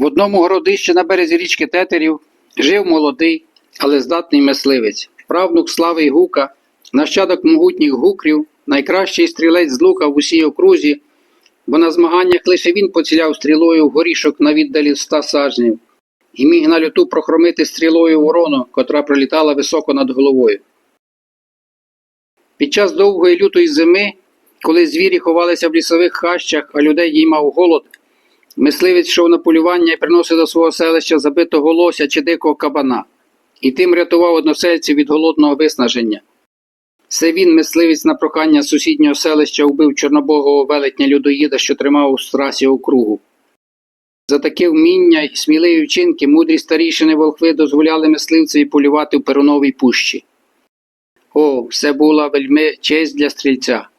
В одному городищі на березі річки Тетерів жив молодий, але здатний мисливець, правнук слави гука, нащадок могутніх гукрів, найкращий стрілець з лука в усій окрузі, бо на змаганнях лише він поціляв стрілою в горішок на віддалі ста сажнів і міг на люту прохромити стрілою ворону, котра пролітала високо над головою. Під час довгої лютої зими, коли звірі ховалися в лісових хащах, а людей діймав голод, мисливець йшов на полювання і приносив до свого селища забитого лося чи дикого кабана, і тим рятував односельців від голодного виснаження. Це він, мисливець на прохання сусіднього селища, вбив чорнобогого велетня людоїда, що тримав у страсі округу. За таке вміння й сміливі вчинки мудрі старішини волхви дозволяли мисливцеві полювати в Перуновій пущі. О, все була вельми честь для стрільця.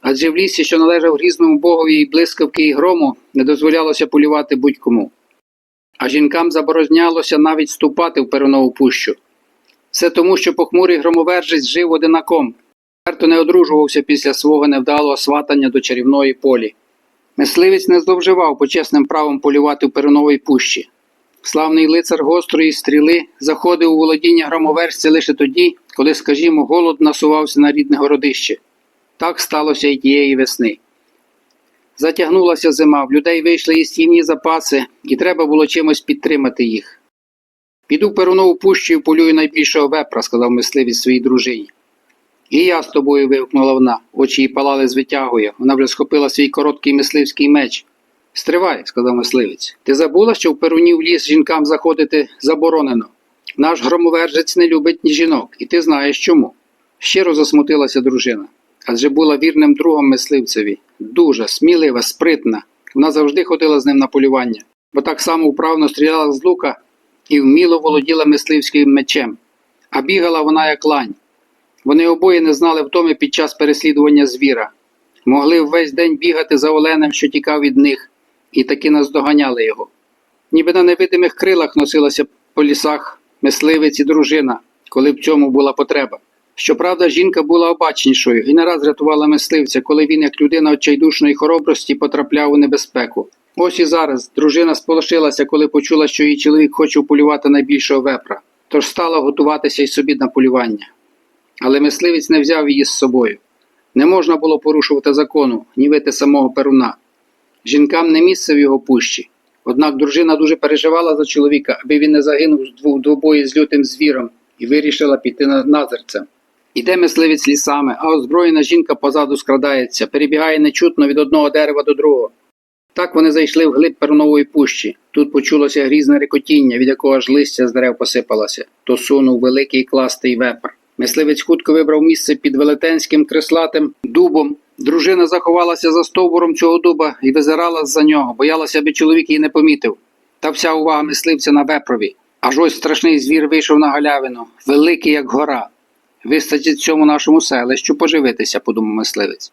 Адже в лісі, що належав грізному богові і блискавки і грому, не дозволялося полювати будь-кому. А жінкам заборознялося навіть ступати в Перунову пущу. Все тому, що похмурий громовержець жив одинаком, Перто не одружувався після свого невдалого сватання до чарівної полі. Мисливець не зловживав почесним правом полювати в Перуновій пущі. Славний лицар гострої стріли заходив у володіння громовержця лише тоді, коли, скажімо, голод насувався на рідне городище. Так сталося й тієї весни. Затягнулася зима, в людей вийшли і їстівні запаси, і треба було чимось підтримати їх. Піду Перунову пущу і полюю найбільшого вепра, сказав мисливець своїй дружині. І я з тобою. вигукнула вона, очі її палали з витягою. Вона вже схопила свій короткий мисливський меч. Стривай, сказав мисливець. Ти забула, що в Перуні в ліс жінкам заходити заборонено. Наш громовержець не любить ні жінок, і ти знаєш чому. Щиро засмутилася дружина, адже була вірним другом мисливцеві, дуже смілива, спритна. Вона завжди ходила з ним на полювання, бо так само вправно стріляла з лука і вміло володіла мисливським мечем. А бігала вона як лань. Вони обоє не знали втоми під час переслідування звіра. Могли весь день бігати за оленем, що тікав від них, і таки наздоганяли його. Ніби на невидимих крилах носилася по лісах мисливець і дружина, коли в цьому була потреба. Щоправда, жінка була обачнішою і не раз рятувала мисливця, коли він, як людина отчайдушної хоробрості, потрапляв у небезпеку. Ось і зараз дружина сполошилася, коли почула, що її чоловік хоче полювати найбільшого вепра, тож стала готуватися й собі на полювання. Але мисливець не взяв її з собою. Не можна було порушувати закону, нівити самого перуна. Жінкам не місце в його пущі. Однак дружина дуже переживала за чоловіка, аби він не загинув з двох двобої з лютим звіром, і вирішила піти на назирцем. Іде мисливець лісами, а озброєна жінка позаду скрадається, перебігає нечутно від одного дерева до другого. Так вони зайшли в глиб перунової пущі. Тут почулося грізне рекотіння, від якого аж листя з дерев посипалося, то сунув великий кластий вепр. Мисливець хутко вибрав місце під велетенським креслатим дубом. Дружина заховалася за стовбуром цього дуба і визирала з-за нього, боялася, аби чоловік її не помітив. Та вся увага мисливця на вепрові. Аж ось страшний звір вийшов на галявину, великий, як гора. Вистачить цьому нашому селищу поживитися, подумав мисливець.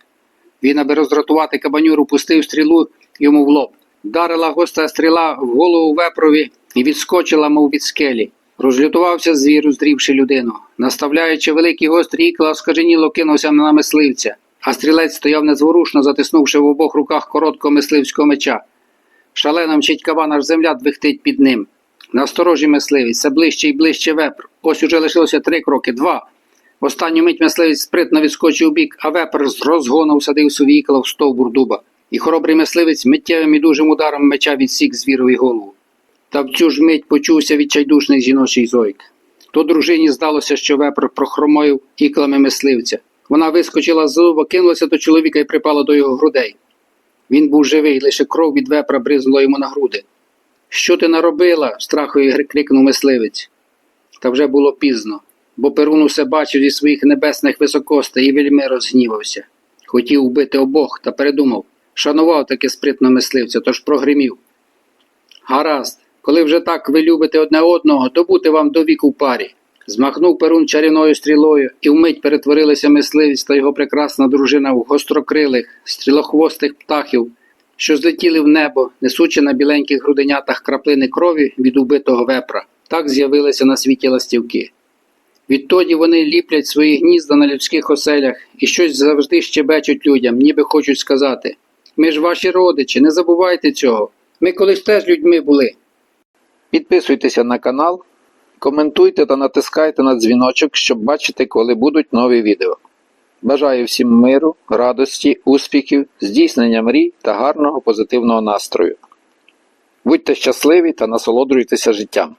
Він, аби роздратувати кабанюру, пустив стрілу йому в лоб. Вдарила гостра стріла в голову вепрові і відскочила, мов від скелі. Розлютувався звір, уздрівши людину. Наставляючи великі гострі ікла, скаженіло кинувся на мисливця, а стрілець стояв незворушно, затиснувши в обох руках короткого мисливського меча. Шалено мчить кабан, аж земля двихтить під ним. Насторожі мисливець, все ближче і ближче вепр. Ось уже лишилося три кроки, два. В останню мить мисливець спритно відскочив бік, а вепр з розгону всадив собі ікла в стовбур дуба. І хоробрий мисливець миттєвим і дужим ударом меча відсік звірові голову. Та в цю ж мить почувся відчайдушний жіночий зойк. То дружині здалося, що вепр прохромою іклами мисливця. Вона вискочила з зуба, кинулася до чоловіка і припала до його грудей. Він був живий, лише кров від вепра бризнула йому на груди. Що ти наробила? страхою крикнув мисливець. Та вже було пізно, бо Перун усе бачив зі своїх небесних високостей і вельми розгнівався. Хотів вбити обох та передумав. Шанував таки спритно мисливця, тож прогримів. Гаразд, коли вже так ви любите одне одного, то бути вам до віку в парі. Змахнув перун чарівною стрілою, і вмить перетворилися мисливець та його прекрасна дружина в гострокрилих, стрілохвостих птахів, що злетіли в небо, несучи на біленьких груденятах краплини крові від убитого вепра. Так з'явилися на світі ластівки. Відтоді вони ліплять свої гнізда на людських оселях і щось завжди щебечуть людям, ніби хочуть сказати: Ми ж ваші родичі, не забувайте цього. Ми колись теж людьми були. Підписуйтеся на канал, коментуйте та натискайте на дзвіночок, щоб бачити, коли будуть нові відео. Бажаю всім миру, радості, успіхів, здійснення мрій та гарного позитивного настрою. Будьте щасливі та насолоджуйтеся життям.